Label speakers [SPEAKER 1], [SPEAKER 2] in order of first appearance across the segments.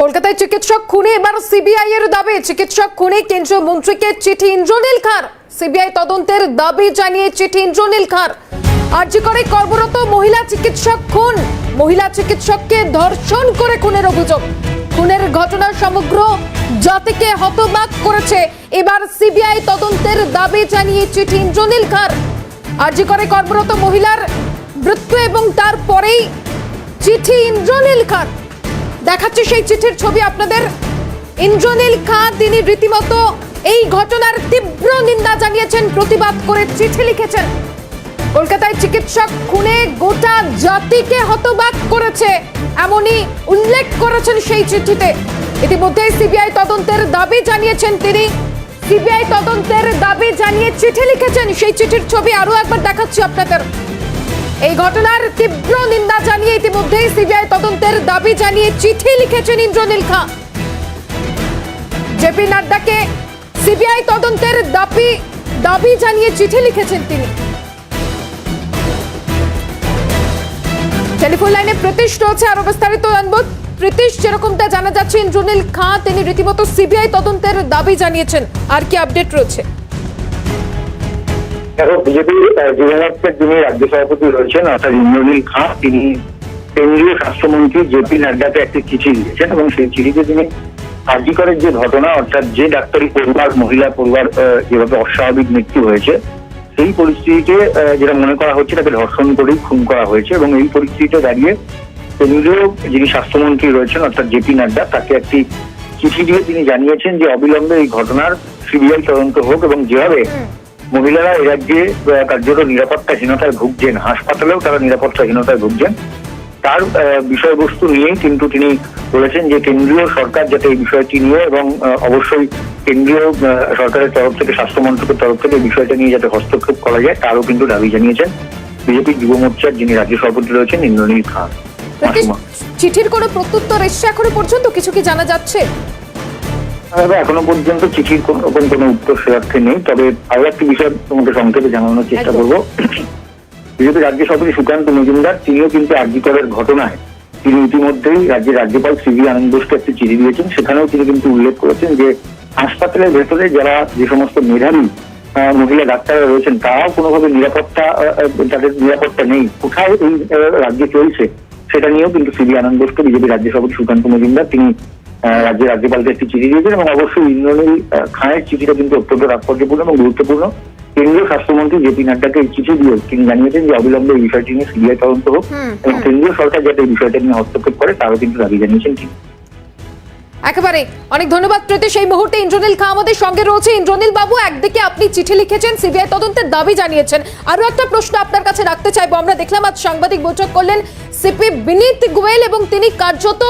[SPEAKER 1] কলকাতায় চিকিৎসক খুনে, এবার সিবিআই এর দাবি, চিকিৎসক খুনে কেন্দ্রীয় মন্ত্রীকে চিঠি ইন্দ্রনীল খার। সিবিআই তদন্তের দাবি জানিয়ে চিঠি ইন্দ্রনীল খার। আর্জি করে কর্মরত মহিলা চিকিৎসক খুন। মহিলা চিকিৎসককে ধর্ষণ করে খুনের অভিযোগ। খুনের ঘটনা সমগ্র জাতিকে হতবাক করেছে। এবার সিবিআই তদন্তের দাবি জানিয়ে চিঠি ইন্দ্রনীল খার। আর্জি করে কর্মরত মহিলার মৃত্যু এবং তারপরেই চিঠি ইন্দ্রনীল খার। দেখাচ্ছি সেই চিঠির ছবি আপনাদের। ইন্দ্রনীল খাঁ, তিনি রীতিমতো এই ঘটনার তীব্র নিন্দা জানিয়েছেন, প্রতিবাদ করে চিঠি লিখেছেন। কলকাতায় চিকিৎসক খুনে গোটা জাতিকে হতবাক করেছে, এমনই উল্লেখ করেছেন সেই চিঠিতে। ইতিমধ্যে সিবিআই তদন্তের দাবি জানিয়েছেন তিনি। সিবিআই তদন্তের দাবি জানিয়ে চিঠি লিখেছেন। সেই চিঠির ছবি আরও একবার দেখাচ্ছি আপনাদের। এই ঘটনার তীব্র নিন্দা জানিয়ে ইতিমধ্যেই সিবিআই তদন্তের দাবি জানিয়ে চিঠি লিখেছেন ইন্দ্রনীল খাঁ। জেপি নাড্ডাকে সিবিআই তদন্তের দাবি দাবি জানিয়ে চিঠি লিখেছেন তিনি। টেলিফোন লাইনে প্রতীশ রয়েছে আরও বিস্তারিত জানব। প্রতীশ যেরকমটা জানা যাচ্ছে, ইন্দ্রনীল খাঁ, তিনি রীতিমতো সিবিআই তদন্তের দাবি জানিয়েছেন। আর কি আপডেট রয়েছে?
[SPEAKER 2] দেখো, বিজেপি যুবমোর্চার যিনি রাজ্য সভাপতি রয়েছেন, অর্থাৎ ইন্দ্রনীল খাঁ, তিনি কেন্দ্রীয় স্বাস্থ্যমন্ত্রী জেপি নাড্ডাকে একটি চিঠি দিয়েছেন এবং সেই চিঠিতে তিনি কার্যকরের যে ঘটনা, অর্থাৎ যে ডাক্তারি পরিবার, মহিলা পরিবার যেভাবে অস্বাভাবিক মৃত্যু হয়েছে, সেই পরিস্থিতিতে যেটা মনে করা হচ্ছে তাকে ধর্ষণ করেই খুন করা হয়েছে এবং এই পরিস্থিতিতে দাঁড়িয়ে কেন্দ্রীয় যিনি স্বাস্থ্যমন্ত্রী রয়েছেন, অর্থাৎ জেপি নাড্ডা, তাকে একটি চিঠি দিয়ে তিনি জানিয়েছেন যে অবিলম্বে এই ঘটনার সিবিআই তদন্ত হোক এবং যেভাবে মহিলারা এ রাজ্যে কার্যত নিরাপত্তাহীনতায় ভুগছেন। হাসপাতালেও তারা নিরাপত্তাহীনতায় ভুগছেন। তার বিষয়বস্তু নিয়েই কিন্তু তিনি বলেছেন যে কেন্দ্রীয় সরকার যাতে এই বিষয়টি নিয়ে এবং অবশ্যই কেন্দ্রীয় সরকারের তরফ থেকে স্বাস্থ্য মন্ত্রকের তরফ থেকে এই বিষয়টা নিয়ে যাতে হস্তক্ষেপ করা যায় তারও কিন্তু দাবি জানিয়েছেন বিজেপি যুব মোর্চার যিনি রাজ্য সভাপতি রয়েছেন ইন্দ্রনীল খান।
[SPEAKER 1] চিঠির কোনো প্রত্যুত্তর এসছে এখনও পর্যন্ত? কিছু কি জানা যাচ্ছে?
[SPEAKER 2] তবে এখনও পর্যন্ত চিঠির কোন রকম কোনো উত্তর সে অর্থে নেই তবে আরও একটি বিষয় তোমাকে সংক্ষেপে জানানোর চেষ্টা করব। বিজেপি রাজ্য সভাপতি সুকান্ত মজুমদার তিনিও কিন্তু আর্যিকরের ঘটনায় তিনি ইতিমধ্যেই রাজ্যের রাজ্যপাল সিবি আনন্দ বোসকে একটি চিঠি দিয়েছেন সেখানেও তিনি কিন্তু উল্লেখ করেছেন যে হাসপাতালের ভেতরে যারা যে সমস্ত মেধাবী আহ, মহিলা ডাক্তাররা রয়েছেন তারাও কোনোভাবে নিরাপত্তা তাদের নিরাপত্তা নেই। কোথায় এই রাজ্যে চলছে সেটা নিয়েও কিন্তু সিবি আনন্দ বোসকে বিজেপি রাজ্য সভাপতি সুকান্ত মজুমদার তিনি রাজ্যের রাজ্যপালকে একটি চিঠি দিয়েছেন এবং অবশ্যই ইন্দ্রনীল খানের চিঠিটা কিন্তু অত্যন্ত তাৎপর্যপূর্ণ এবং গুরুত্বপূর্ণ। কেন্দ্রীয় স্বাস্থ্যমন্ত্রী জেপি নাড্ডাকে এই চিঠি দিয়ে তিনি জানিয়েছেন যে অবিলম্বে এই বিষয়টি নিয়ে সিবিআই তদন্ত হোক এবং কেন্দ্রীয় সরকার যাতে এই বিষয়টা নিয়ে হস্তক্ষেপ করে তারও কিন্তু দাবি জানিয়েছেন ঠিক
[SPEAKER 1] একেবারে অনেক ধন্যবাদ প্রতীশ সেই মুহূর্তে ইন্দ্রনীল খা আমাদের সঙ্গে রয়েছে। ইন্দ্রনীল বাবু একদিকে আপনি চিঠি লিখেছেন সিবিআই তদন্তের দাবি জানিয়েছেন। আরও একটা প্রশ্ন আপনার কাছে রাখতে চাইব। আমরা দেখলাম আজ সাংবাদিক বৈঠক করলেন সিপি বিনীত গোয়েল এবং তিনি কার্যত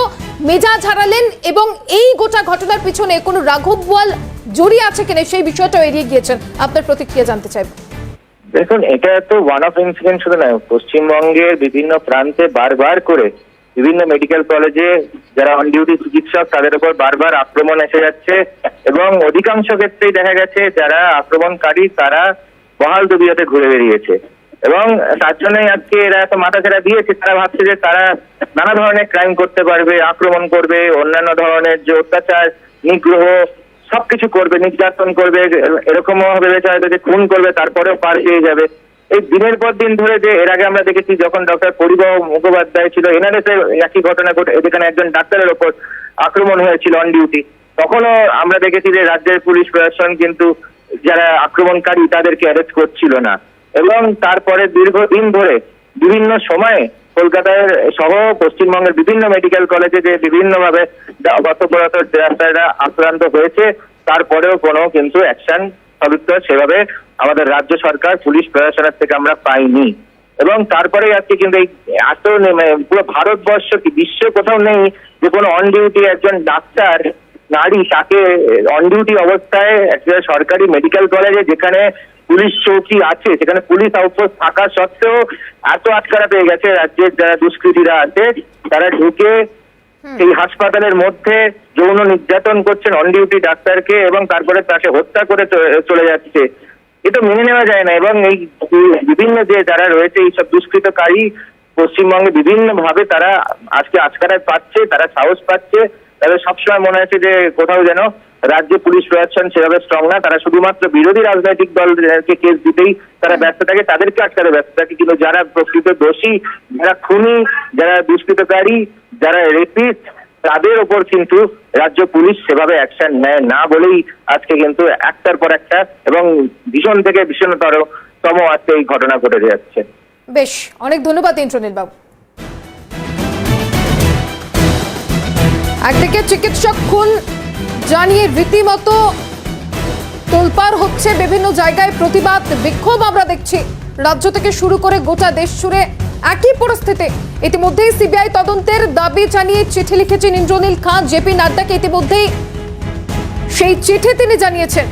[SPEAKER 1] মেজাজ হারালেন এবং এই গোটা ঘটনার পিছনে কোনো রাঘব বোয়াল জড়িয়ে আছে কিনা সেই বিষয়টা এড়িয়ে গিয়েছেন। আপনার প্রতিক্রিয়া জানতে চাইব।
[SPEAKER 3] দেখুন, এটা তো ওয়ান অফ ইনসিডেন্ট শুধু নয় পশ্চিমবঙ্গের বিভিন্ন প্রান্তে বারবার করে বিভিন্ন মেডিকেল কলেজে যারা অন ডিউটি চিকিৎসক, তাদের উপর বারবার আক্রমণ এসে যাচ্ছে এবং অধিকাংশ ক্ষেত্রেই দেখা গেছে, যারা আক্রমণকারী, তারা বহাল তবিয়তে ঘুরে বেরিয়েছে। এবং তার জন্যই আজকে এরা এত মাথা ছেড়া দিয়েছে, তারা ভাবছে যে তারা নানা ধরনের ক্রাইম করতে পারবে, আক্রমণ করবে, অন্যান্য ধরনের যে অত্যাচার, নিগ্রহ, সবকিছু করবে, নির্যাতন করবে, এরকমও ভেবেছে হয়তো যে খুন করবে, তারপরেও পার পেয়ে যাবে। এই দিনের পর দিন ধরে যে এর আগে আমরা দেখেছি যখন ডক্টর পরিবহ মুখোপাধ্যায় ছিল এনআরএস একই ঘটনা ঘটে, যেখানে একজন ডাক্তারের ওপর আক্রমণ হয়েছিল অন ডিউটি তখনও আমরা দেখেছি যে রাজ্যের পুলিশ প্রশাসন কিন্তু যারা আক্রমণকারী, তাদেরকে অ্যারেস্ট করছিল না। এবং তারপরে দীর্ঘদিন ধরে বিভিন্ন সময়ে কলকাতার সহ পশ্চিমবঙ্গের বিভিন্ন মেডিকেল কলেজে যে বিভিন্ন ভাবে কর্তব্যরত ডাক্তাররা আক্রান্ত হয়েছে, তারপরেও কোনো কিন্তু অ্যাকশন সদুত্তর সেভাবে আমাদের রাজ্য সরকার, পুলিশ প্রশাসনের থেকে আমরা পাইনি। এবং তারপরে আজকে কিন্তু এই এত পুরো ভারতবর্ষ কি, বিশ্বে কোথাও নেই যে কোনো অন ডিউটি একজন ডাক্তার, নারী, তাকে অন ডিউটি অবস্থায় একটা সরকারি মেডিকেল কলেজে যেখানে পুলিশ চৌকি আছে সেখানে পুলিশ আউটপোস্ট থাকা সত্ত্বেও এত আটকারা পেয়ে গেছে রাজ্যের যারা দুষ্কৃতীরা আছে তারা ঢুকে এই হাসপাতালের মধ্যে যৌন নির্যাতন করছেন অন ডিউটি ডাক্তারকে এবং তারপরে তাকে হত্যা করে চলে যাচ্ছে। এটা মেনে নেওয়া যায় না এবং এই বিভিন্ন যে যারা রয়েছে এইসব দুষ্কৃতকারী পশ্চিমবঙ্গে বিভিন্ন ভাবে তারা আজকে আজকারা পাচ্ছে তারা সাহস পাচ্ছে। তাদের সবসময় মনে হয়েছে যে কোথাও যেন রাজ্যে পুলিশ প্রশাসন সেভাবে স্ট্রং না। তারা শুধুমাত্র বিরোধী রাজনৈতিক দলকে কেস দিতেই তারা ব্যস্ত থাকে, তাদেরকে আটকাতে ব্যস্ত থাকে। কিন্তু যারা প্রকৃত দোষী, যারা খুনি, যারা দুষ্কৃতকারী, যারা রেপিস্ট তাদের ওপর কিন্তু রাজ্য পুলিশ সেভাবে অ্যাকশন নেয় না বলেই আজকে কিন্তু একটার পর একটা এবং ভীষণ থেকে ভীষণতর তম আজকে এই ঘটনা ঘটে যাচ্ছে।
[SPEAKER 1] বেশ, অনেক ধন্যবাদ ইন্দ্রনীল বাবু। একদিকে চিকিৎসক খুন জানিয়ে রীতিমতো তোলপার হচ্ছে বিভিন্ন জায়গায় প্রতিবাদ, বিক্ষোভ আমরা দেখছি। রাজ্য থেকে শুরু করে গোটা দেশ জুড়ে একই পরিস্থিতি। ইতিমধ্যেই সিবিআই তদন্তের দাবি জানিয়ে চিঠি লিখেছেন ইন্দ্রনীল খান জেপি নাড্ডাকে ইতিমধ্যেই সেই চিঠি তিনি জানিয়েছেন।